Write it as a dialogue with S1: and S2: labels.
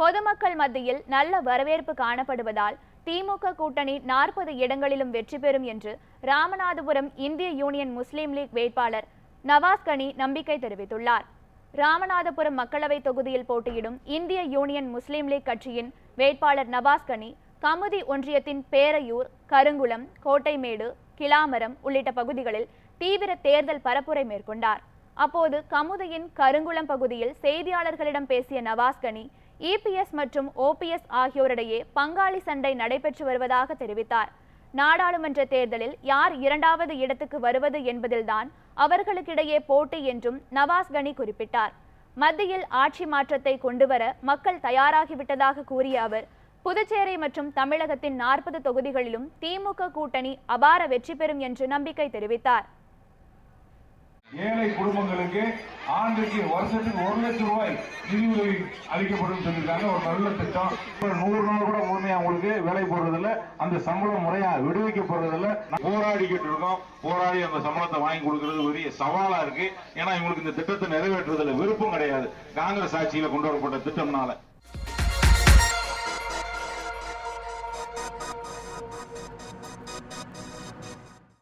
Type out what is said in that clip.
S1: பொதுமக்கள் மத்தியில் நல்ல வரவேற்பு காணப்படுவதால் திமுக கூட்டணி நாற்பது இடங்களிலும் வெற்றி பெறும் என்று ராமநாதபுரம் இந்திய யூனியன் முஸ்லீம் லீக் வேட்பாளர் நவாஸ் கனி நம்பிக்கை தெரிவித்துள்ளார். ராமநாதபுரம் மக்களவை தொகுதியில் போட்டியிடும் இந்திய யூனியன் முஸ்லீம் லீக் கட்சியின் வேட்பாளர் நவாஸ் கனி கமுதி ஒன்றியத்தின் பேரையூர் கருங்குளம் கோட்டைமேடு கிளாமரம் உள்ளிட்ட பகுதிகளில் தீவிர தேர்தல் பரப்புரை மேற்கொண்டார். அப்போது கமுதியின் கருங்குளம் பகுதியில் செய்தியாளர்களிடம் பேசிய நவாஸ் கனி இபிஎஸ் மற்றும் ஓபிஎஸ் ஆகியோரிடையே பங்காளி சண்டை நடைபெற்று வருவதாக தெரிவித்தார். நாடாளுமன்ற தேர்தலில் யார் இரண்டாவது இடத்துக்கு வருவது என்பதில்தான் அவர்களுக்கிடையே போட்டி என்றும் நவாஸ் கனி குறிப்பிட்டார். மத்தியில் ஆட்சி மாற்றத்தை கொண்டுவர மக்கள் தயாராகிவிட்டதாக கூறிய அவர் புதுச்சேரி மற்றும் தமிழகத்தின் நாற்பது தொகுதிகளிலும் திமுக கூட்டணி அபார வெற்றி பெறும் என்று நம்பிக்கை தெரிவித்தார்.
S2: ஏழை குடும்பங்களுக்கு ஆண்டுக்கு வருஷத்துக்கு ஒரு லட்சம் ரூபாய் நிதி உதவி அளிக்கப்படும் சொல்லியிருக்காங்க. ஒரு நல்ல திட்டம். நூறு நாள் கூட முழுமையா உங்களுக்கு வேலை போடுறதில்ல. அந்த சம்பளம் முறையா விடுவிக்கப்படுறதில்ல. போராடிக்கிட்டு இருக்கோம். போராடி அந்த சம்பளத்தை வாங்கி கொடுக்கறது பெரிய சவாலா இருக்கு. ஏன்னா இவங்களுக்கு இந்த திட்டத்தை நிறைவேற்றுறதுல விருப்பம் கிடையாது. காங்கிரஸ் ஆட்சியில கொண்டு வரப்பட்ட திட்டம்னால.